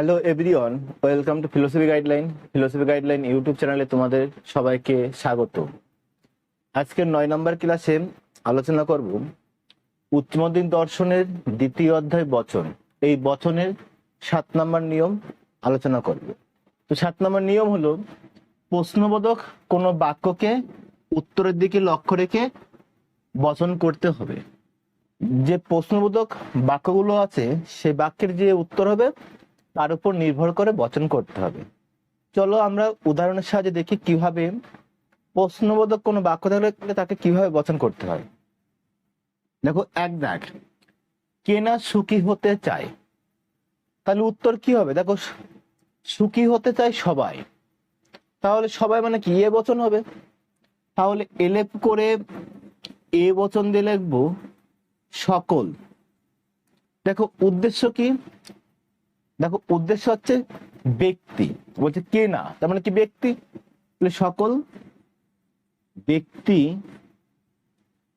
Hello everyone welcome to philosophy guideline philosophy guideline YouTube চ্যানেলে তোমাদের সবাইকে স্বাগত। আজকের নয় নম্বর ক্লাসে আলোচনা করব উচ্চমদিন দর্শনের দ্বিতীয় অধ্যায় বচন। এই বচনের সাত নম্বর নিয়ম আলোচনা করব। তো সাত নম্বর নিয়ম হলো, প্রশ্নবোধক কোনো বাক্যকে উত্তরের দিকে লক্ষ্য রেখে বচন করতে হবে। যে প্রশ্নবোধক বাক্যগুলো আছে, সে বাক্যের যে উত্তর হবে তার উপর নির্ভর করে বচন করতে হবে। চলো আমরা উদাহরণের সাহায্যে দেখি কীভাবে প্রশ্নবোধক কোনো বাক্য থাকলে তাকে কীভাবে বচন করতে হয়। দেখো, এক দেখ, কে না সুখী হতে চায়? তাহলে উত্তর কি হবে? দেখো, সুখী হতে চায় সবাই। তাহলে সবাই মানে কি? এ বচন হবে। তাহলে এলেপ করে এ বচন দিয়ে লিখব সকল। দেখো, উদ্দেশ্য কি? দেখো, উদ্দেশ্য হচ্ছে ব্যক্তি। বলছে কে না? তার মানে কি ব্যক্তি? সকল ব্যক্তি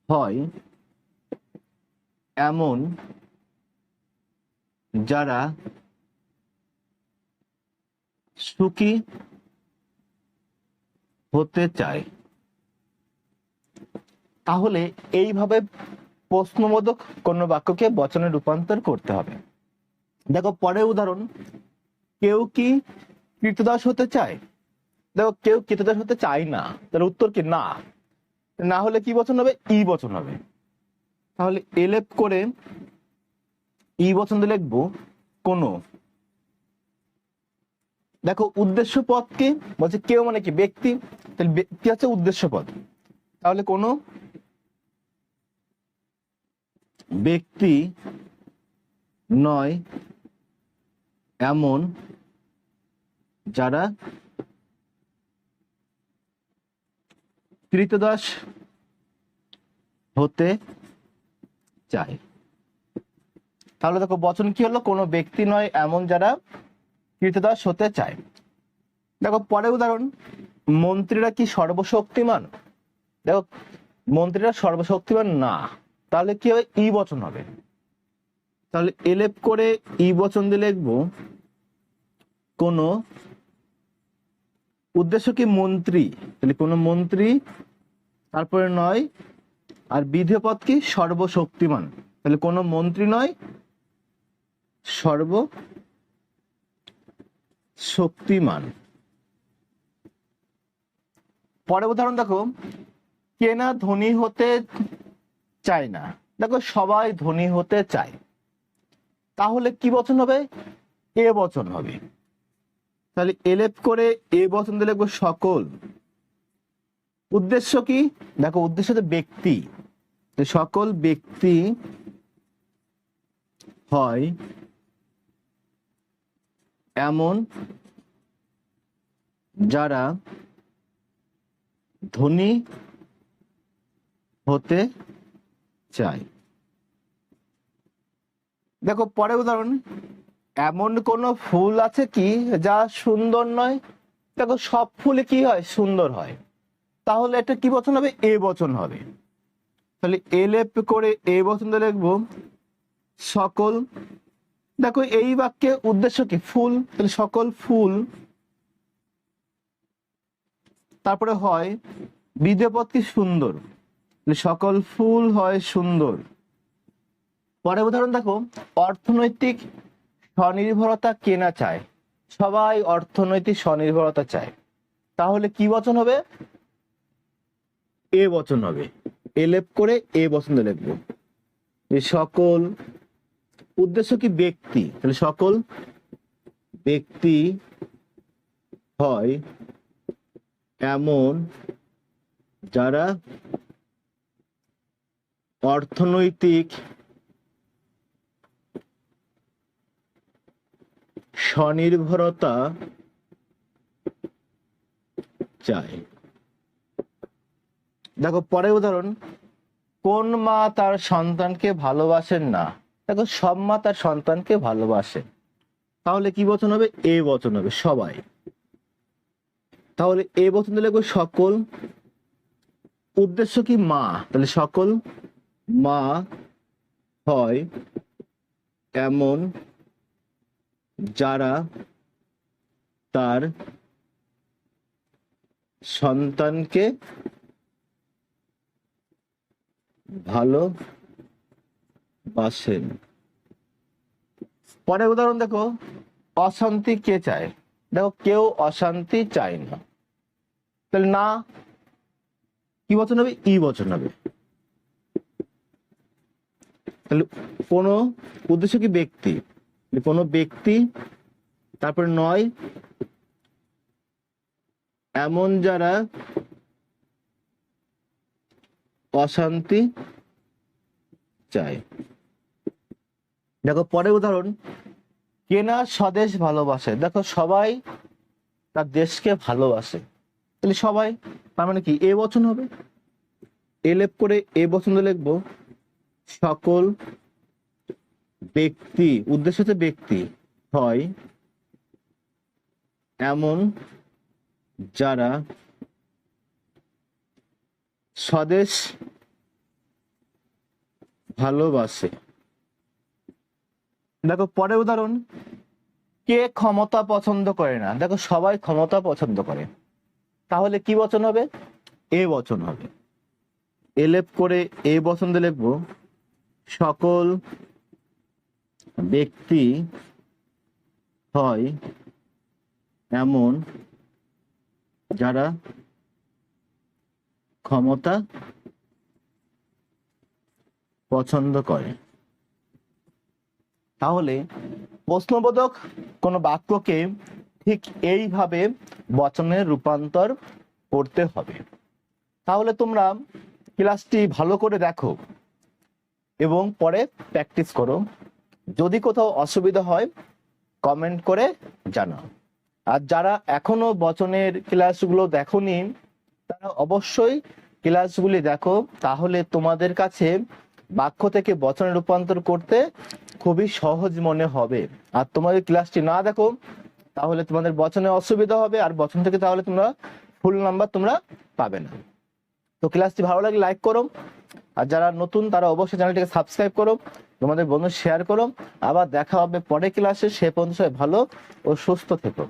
হয় এমন যারা সুখী হতে চায়। তাহলে এইভাবে প্রশ্নবোধক কোনো বাক্যকে বচনে রূপান্তর করতে হবে। দেখো, পরের উদাহরণ, কেউ কি কৃতদাস হতে চায়? দেখো, কেউ কৃতদাস হতে চায় না তার উত্তর কি? না। না হলে কি বচন হবে? ই বচন হবে। তাহলে এলেপ করে ই বচন দিয়ে লিখব কোনো। দেখো, উদ্দেশ্য পদ কি? বলছে কেউ মানে কি? ব্যক্তি। তাহলে ব্যক্তি হচ্ছে উদ্দেশ্য পদ। তাহলে কোনো ব্যক্তি নয় এমন যারা কৃতদাস হতে চায়। তাহলে দেখো, বচন কি হলো? কোনো ব্যক্তি নয়, এমন যারা কৃতদাস হতে চায়। দেখো পরে উদাহরণ, মন্ত্রীরা কি সর্বশক্তিমান? দেখো, মন্ত্রীরা সর্বশক্তিমান না। তাহলে কি হবে? ই বচন হবে। তাহলে এলেপ করে ই বচন দিয়ে লিখব, কোন উদ্দেশ্য কি মন্ত্রী? তাহলে কোন মন্ত্রী, তারপরে নয়, আর বিধেয় পদ কি সর্বশক্তিমান? তাহলে কোন মন্ত্রী নয় সর্ব শক্তিমান পরে উদাহরণ দেখো কে না ধনী হতে চায় না। দেখো, সবাই ধনী হতে চায়। তাহলে কি বচন হবে? এ বচন হবে। তাহলে এলেপ করে এ বচন দিলে সকল। উদ্দেশ্য কি? দেখো, উদ্দেশ্য হচ্ছে ব্যক্তি। সকল ব্যক্তি হয় এমন যারা ধনী হতে চায়। দেখো পরে উদাহরণ। এমন কোন ফুল আছে কি যা সুন্দর নয়? দেখো, সব ফুলে কি হয়? সুন্দর হয়। তাহলে এটা কি বচন হবে? এ বচন হবে। তাহলে এলেপ করে এ বচন লিখব, সকল দেখো, এই বাক্যে উদ্দেশ্য কি? ফুল। তাহলে সকল ফুল। তারপরে হয় বিধেপদ কি সুন্দর? সকল ফুল হয় সুন্দর। পরে উদাহরণ দেখো, অর্থনৈতিক স্বনির্ভরতা কেনা চায়? সবাই অর্থনৈতিক স্বনির্ভরতা চায়। তাহলে কি বচন হবে? এ বচন হবে। এলেপ করে এ বচন লিখব। যে সকল উদ্দেশ্য কি ব্যক্তি? তাহলে সকল ব্যক্তি হয় এমন যারা অর্থনৈতিক স্বনির্ভরতা চায় দেখো পরে উদাহরণ, কোন মা তার সন্তানকে ভালোবাসেন না? দেখো, সব মা তার সন্তানকে ভালোবাসে। তাহলে কি বচন হবে? এ বচন হবে, সবাই। তাহলে এ বচন দিলে সকল। উদ্দেশ্য কি মা? তাহলে সকল মা হয় এমন যারা তার সন্তানকে ভালো বাসেন। পরের উদাহরণ দেখো, অশান্তি কে চায়? দেখো, কেউ অশান্তি চায় না। তাহলে না, কি বচন হবে ই বচন হবে তাহলে কোনো উদ্দেশ্য কি ব্যক্তি? কোনো ব্যক্তি, তারপরে নয়, এমন যারা অশান্তি চায়। দেখো, পরের উদাহরণ, কেনা স্বদেশ ভালোবাসে। দেখো, সবাই তার দেশকে ভালোবাসে। তাহলে সবাই, তার মানে কি? এ বচন হবে। এলেপ করে এ বচন লিখব, সকল ব্যক্তি, উদ্দেশ্য হচ্ছে ব্যক্তি, হয় এমন যারা স্বদেশ ভালোবাসে। দেখো, পরের উদাহরণ, কে ক্ষমতা পছন্দ করে না? দেখো, সবাই ক্ষমতা পছন্দ করে। তাহলে কি বচন হবে? এ বচন হবে। এলেপ করে এ বচন লিখব, সকল ব্যক্তি হয় এমন যারা ক্ষমতা পছন্দ করে। তাহলে প্রশ্নবোধক কোন বাক্যকে ঠিক এইভাবে বচনে রূপান্তর করতে হবে। তাহলে তোমরা ক্লাসটি ভালো করে দেখো এবং পরে প্র্যাকটিস করো। যদি কোথাও অসুবিধা হয় কমেন্ট করে জানাও। আর যারা এখনও বচনের ক্লাসগুলো দেখোনি, তারা অবশ্যই ক্লাসগুলি দেখো, তাহলে তোমাদের কাছে বাক্য থেকে বচনে রূপান্তর করতে খুবই সহজ মনে হবে। আর তোমাদের ক্লাসটি না দেখো, তাহলে তোমাদের বচনে অসুবিধা হবে, আর বচন থেকে তাহলে তোমরা ফুল নাম্বার তোমরা পাবে না। তো ক্লাসটি ভালো লাগলে লাইক করো। আর যারা নতুন, তারা অবশ্যই চ্যানেলটিকে সাবস্ক্রাইব করো। তোমাদের বন্ধু শেয়ার করো। আবার দেখা হবে পরে ক্লাসে। সে পর্যন্ত ভালো ও সুস্থ থেকো।